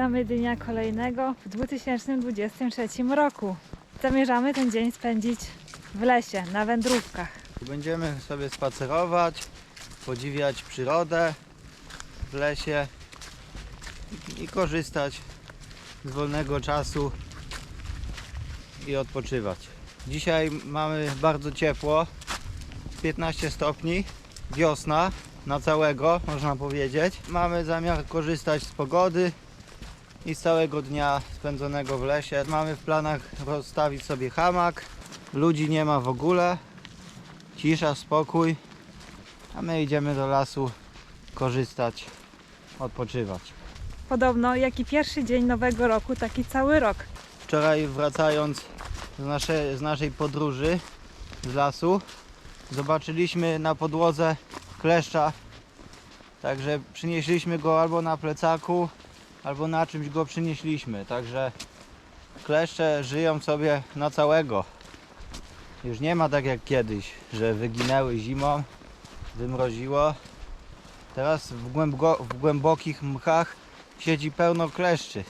Witamy dnia kolejnego w 2023 roku. Zamierzamy ten dzień spędzić w lesie, na wędrówkach. będziemy sobie spacerować, podziwiać przyrodę w lesie i korzystać z wolnego czasu i odpoczywać. Dzisiaj mamy bardzo ciepło, 15 stopni, wiosna na całego można powiedzieć. Mamy zamiar korzystać z pogody i z całego dnia spędzonego w lesie. Mamy w planach rozstawić sobie hamak, ludzi nie ma w ogóle, cisza, spokój, a my idziemy do lasu korzystać, odpoczywać. Podobno jaki pierwszy dzień nowego roku, taki cały rok. Wczoraj wracając z, nasze, z naszej podróży z lasu, zobaczyliśmy na podłodze kleszcza, także przynieśliśmy go albo na plecaku, albo na czymś go przynieśliśmy, także kleszcze żyją sobie na całego. Już nie ma tak jak kiedyś, że wyginęły zimą, wymroziło. Teraz w, głęboko, w głębokich mchach siedzi pełno kleszczy.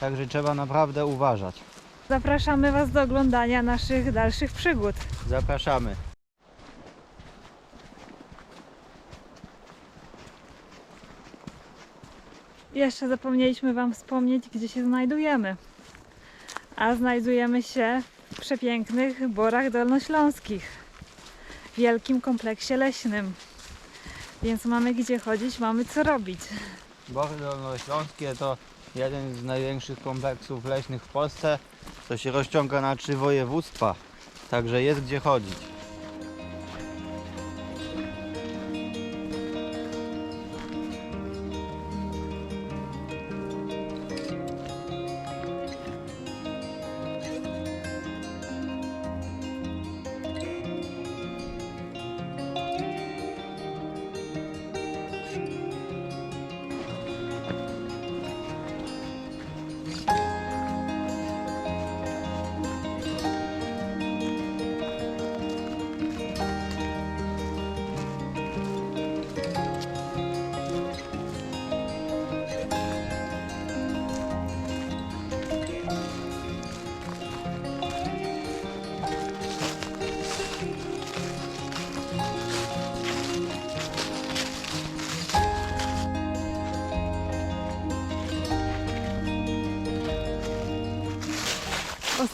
Także trzeba naprawdę uważać. Zapraszamy Was do oglądania naszych dalszych przygód. Zapraszamy. Jeszcze zapomnieliśmy Wam wspomnieć, gdzie się znajdujemy. A znajdujemy się w przepięknych Borach Dolnośląskich, wielkim kompleksie leśnym. Więc mamy gdzie chodzić, mamy co robić. Bory Dolnośląskie to jeden z największych kompleksów leśnych w Polsce, co się rozciąga na trzy województwa. Także jest gdzie chodzić.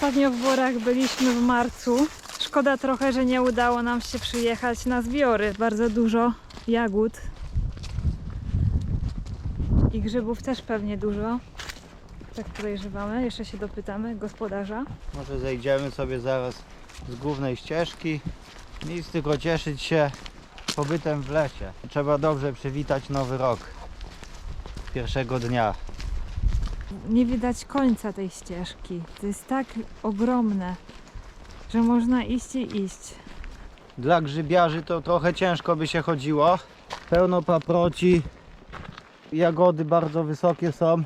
Ostatnio w Borach byliśmy w marcu. Szkoda trochę, że nie udało nam się przyjechać na zbiory. Bardzo dużo jagód. I grzybów też pewnie dużo. Tak podejrzewamy. Jeszcze się dopytamy gospodarza. Może zejdziemy sobie zaraz z głównej ścieżki. Nic tylko cieszyć się pobytem w lesie. Trzeba dobrze przywitać nowy rok. Pierwszego dnia. Nie widać końca tej ścieżki. To jest tak ogromne, że można iść i iść. Dla grzybiarzy to trochę ciężko by się chodziło. Pełno paproci. Jagody bardzo wysokie są.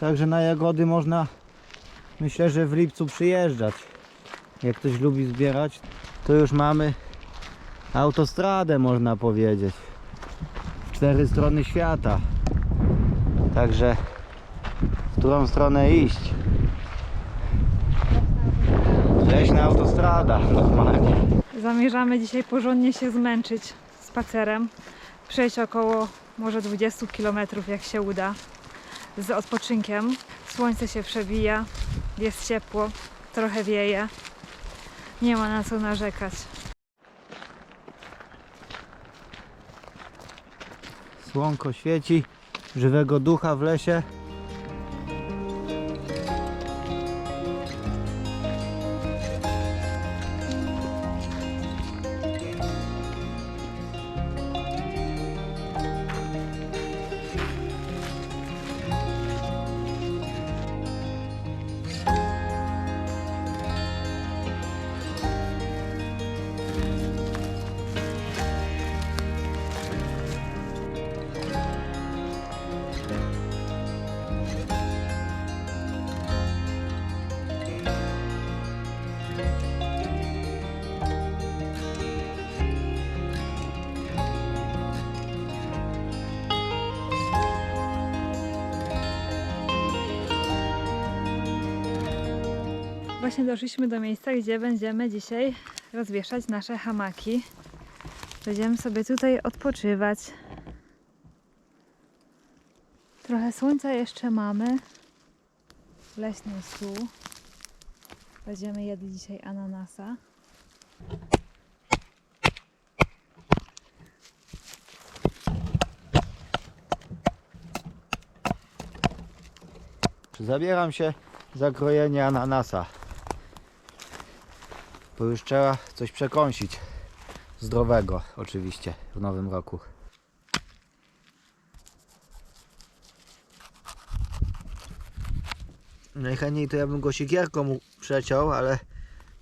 Także na jagody można myślę, że w lipcu przyjeżdżać. Jak ktoś lubi zbierać, to już mamy autostradę można powiedzieć. W cztery strony świata. Także w którą stronę iść? Leśna autostrada normalnie. Zamierzamy dzisiaj porządnie się zmęczyć spacerem. Przejść około może 20 km, jak się uda, z odpoczynkiem. Słońce się przebija, jest ciepło, trochę wieje. Nie ma na co narzekać. Słonko świeci, żywego ducha w lesie. Właśnie doszliśmy do miejsca, gdzie będziemy dzisiaj rozwieszać nasze hamaki. Będziemy sobie tutaj odpoczywać. Trochę słońca jeszcze mamy. Leśny stół. Będziemy jedli dzisiaj ananasa. Zabieram się za krojenie ananasa. Bo już trzeba coś przekąsić. Zdrowego oczywiście w nowym roku. Najchętniej to ja bym go siekierką przeciął, ale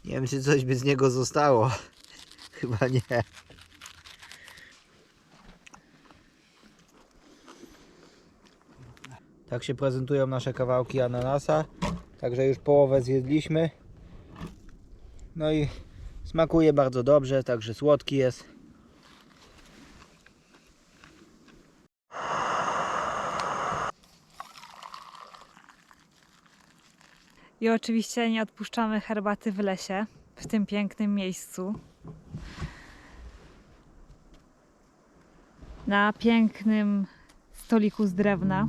nie wiem czy coś by z niego zostało. Chyba nie. Tak się prezentują nasze kawałki ananasa. Także już połowę zjedliśmy. No i smakuje bardzo dobrze, także słodki jest. I oczywiście nie odpuszczamy herbaty w lesie, w tym pięknym miejscu. Na pięknym stoliku z drewna.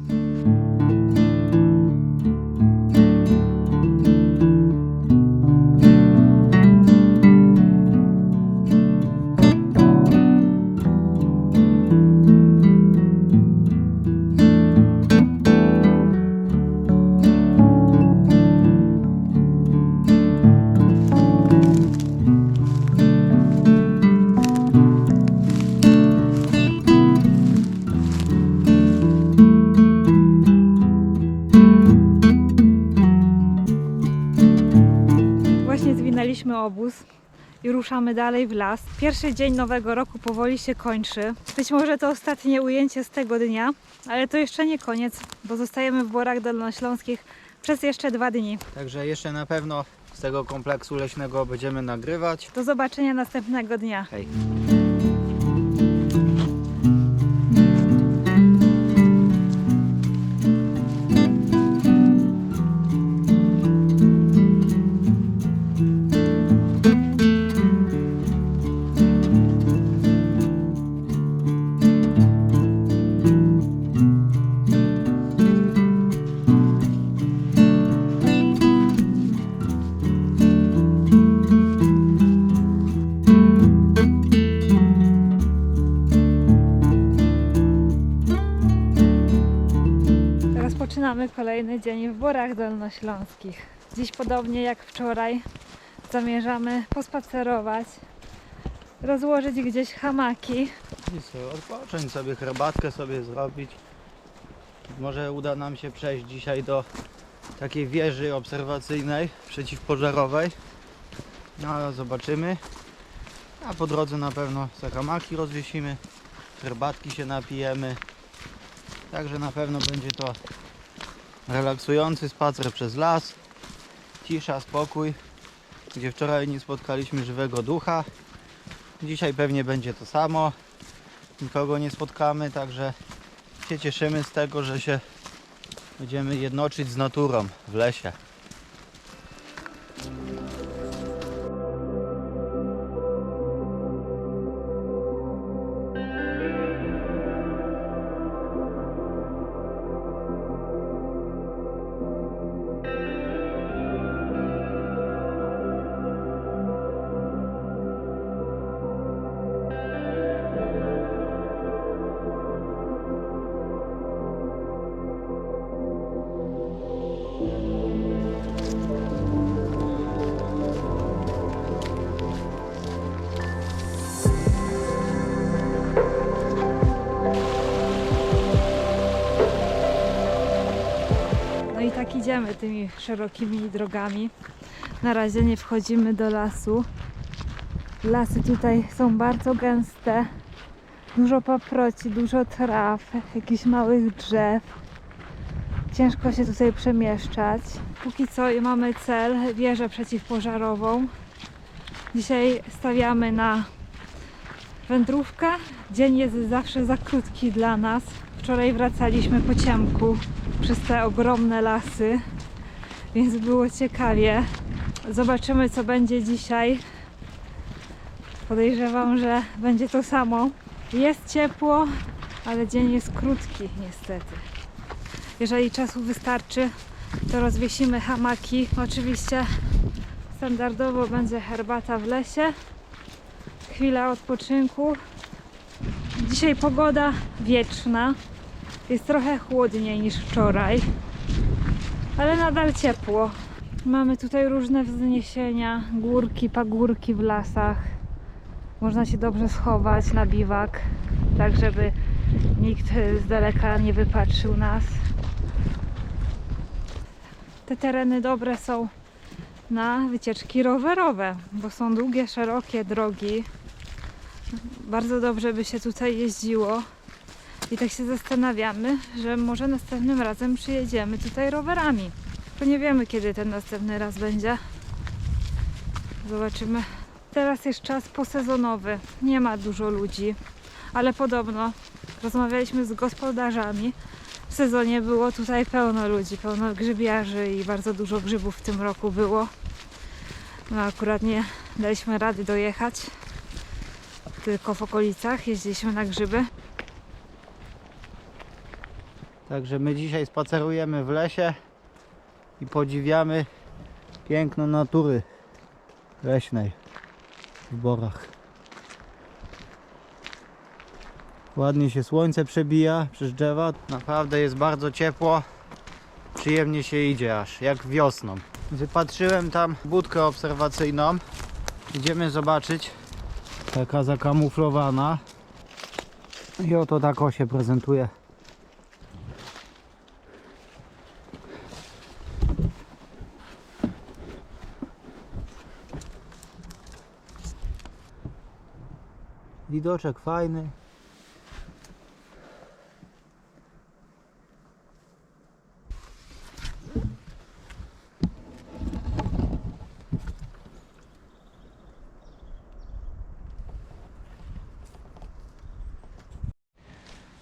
Ruszamy dalej w las. Pierwszy dzień nowego roku powoli się kończy. Być może to ostatnie ujęcie z tego dnia, ale to jeszcze nie koniec, bo zostajemy w Borach Dolnośląskich przez jeszcze dwa dni. Także jeszcze na pewno z tego kompleksu leśnego będziemy nagrywać. Do zobaczenia następnego dnia. Hej. Kolejny dzień w Borach Dolnośląskich. Dziś podobnie jak wczoraj zamierzamy pospacerować, rozłożyć gdzieś hamaki. I co, odpocząć sobie, herbatkę sobie zrobić. Może uda nam się przejść dzisiaj do takiej wieży obserwacyjnej przeciwpożarowej. No ale zobaczymy. A po drodze na pewno se hamaki rozwiesimy, herbatki się napijemy. Także na pewno będzie to relaksujący spacer przez las. Cisza, spokój. Gdzie wczoraj nie spotkaliśmy żywego ducha. Dzisiaj pewnie będzie to samo. Nikogo nie spotkamy, także się cieszymy z tego, że się będziemy jednoczyć z naturą w lesie. Idziemy tymi szerokimi drogami. Na razie nie wchodzimy do lasu. Lasy tutaj są bardzo gęste. Dużo paproci, dużo traw, jakichś małych drzew. Ciężko się tutaj przemieszczać. Póki co mamy cel, wieżę przeciwpożarową. Dzisiaj stawiamy na wędrówkę. Dzień jest zawsze za krótki dla nas. Wczoraj wracaliśmy po ciemku przez te ogromne lasy, więc było ciekawie. Zobaczymy, co będzie dzisiaj. Podejrzewam, że będzie to samo. Jest ciepło, ale dzień jest krótki, niestety. Jeżeli czasu wystarczy, to rozwiesimy hamaki. Oczywiście standardowo będzie herbata w lesie, chwila odpoczynku. Dzisiaj pogoda wieczna. Jest trochę chłodniej niż wczoraj, ale nadal ciepło. Mamy tutaj różne wzniesienia, górki, pagórki w lasach. Można się dobrze schować na biwak, tak żeby nikt z daleka nie wypatrzył nas. Te tereny dobre są na wycieczki rowerowe, bo są długie, szerokie drogi. Bardzo dobrze by się tutaj jeździło. I tak się zastanawiamy, że może następnym razem przyjedziemy tutaj rowerami. Tylko nie wiemy, kiedy ten następny raz będzie. Zobaczymy. Teraz jest czas posezonowy. Nie ma dużo ludzi, ale podobno rozmawialiśmy z gospodarzami. W sezonie było tutaj pełno ludzi, pełno grzybiarzy i bardzo dużo grzybów w tym roku było. No akurat nie daliśmy rady dojechać, tylko w okolicach jeździliśmy na grzyby. Także my dzisiaj spacerujemy w lesie i podziwiamy piękno natury leśnej w Borach. Ładnie się słońce przebija przez drzewa. Naprawdę jest bardzo ciepło. Przyjemnie się idzie aż, jak wiosną. Wypatrzyłem tam budkę obserwacyjną. Idziemy zobaczyć. Taka zakamuflowana. I oto tak się prezentuje. Widoczek fajny.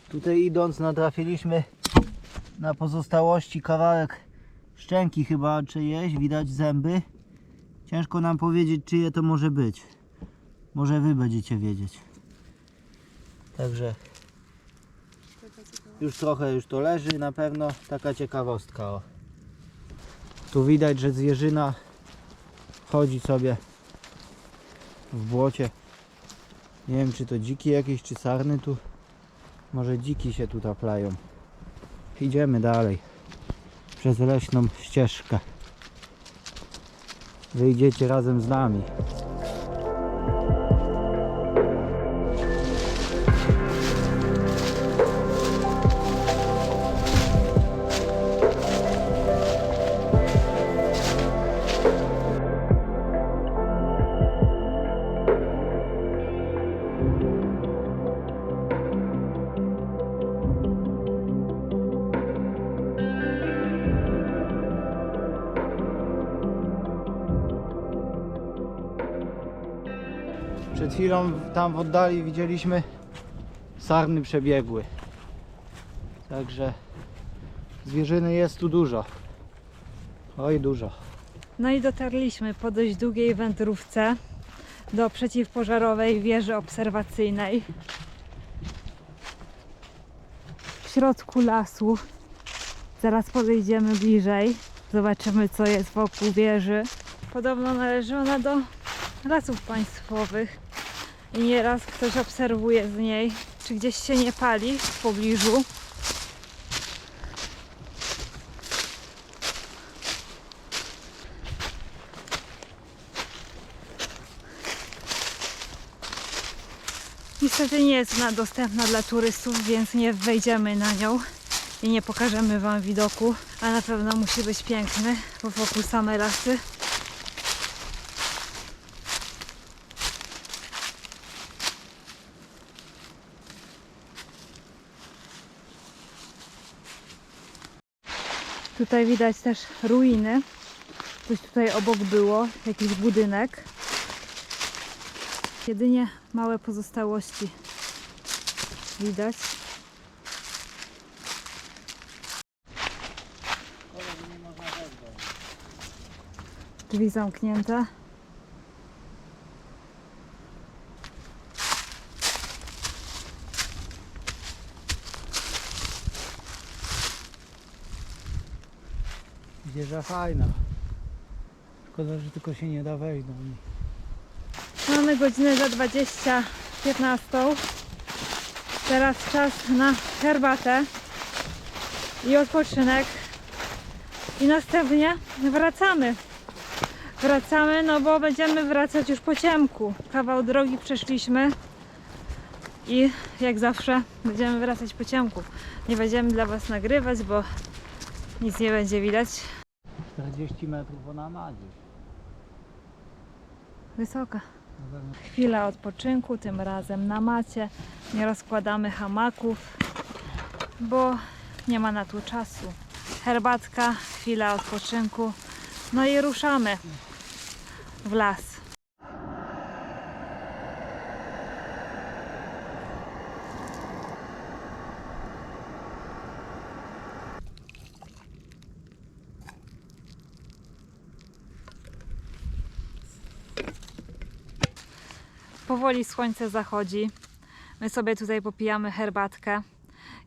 Tutaj idąc natrafiliśmy na pozostałości kawałek szczęki chyba czyjeś, widać zęby. Ciężko nam powiedzieć czyje to może być. Może wy będziecie wiedzieć. Także już trochę już to leży na pewno. Taka ciekawostka. O. Tu widać, że zwierzyna chodzi sobie w błocie. Nie wiem czy to dziki jakieś, czy sarny tu. Może dziki się tu taplają. Idziemy dalej. Przez leśną ścieżkę. Wyjdziecie razem z nami. Przed chwilą tam w oddali widzieliśmy sarny przebiegły. Także zwierzyny jest tu dużo. Oj dużo. No i dotarliśmy po dość długiej wędrówce do przeciwpożarowej wieży obserwacyjnej. W środku lasu. Zaraz podejdziemy bliżej. Zobaczymy, co jest wokół wieży. Podobno należy ona do lasów państwowych. I nieraz ktoś obserwuje z niej, czy gdzieś się nie pali w pobliżu. Niestety nie jest ona dostępna dla turystów, więc nie wejdziemy na nią i nie pokażemy Wam widoku, a na pewno musi być piękny, bo wokół same lasy. Tutaj widać też ruiny. Coś tutaj obok było, jakiś budynek. Jedynie małe pozostałości widać. Drzwi zamknięte. Wieża fajna. Szkoda, że tylko się nie da wejść do niej. Mamy godzinę za 20, 15. Teraz czas na herbatę i odpoczynek. I następnie wracamy. Wracamy, no bo będziemy wracać już po ciemku. Kawał drogi przeszliśmy i jak zawsze będziemy wracać po ciemku. Nie będziemy dla Was nagrywać, bo nic nie będzie widać. 40 metrów ona ma gdzieś. Wysoka. Chwila odpoczynku, tym razem na macie. Nie rozkładamy hamaków, bo nie ma na to czasu. Herbatka, chwila odpoczynku. No i ruszamy w las. Powoli słońce zachodzi. My sobie tutaj popijamy herbatkę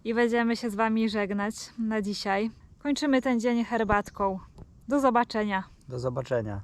i będziemy się z Wami żegnać na dzisiaj. Kończymy ten dzień herbatką. Do zobaczenia. Do zobaczenia.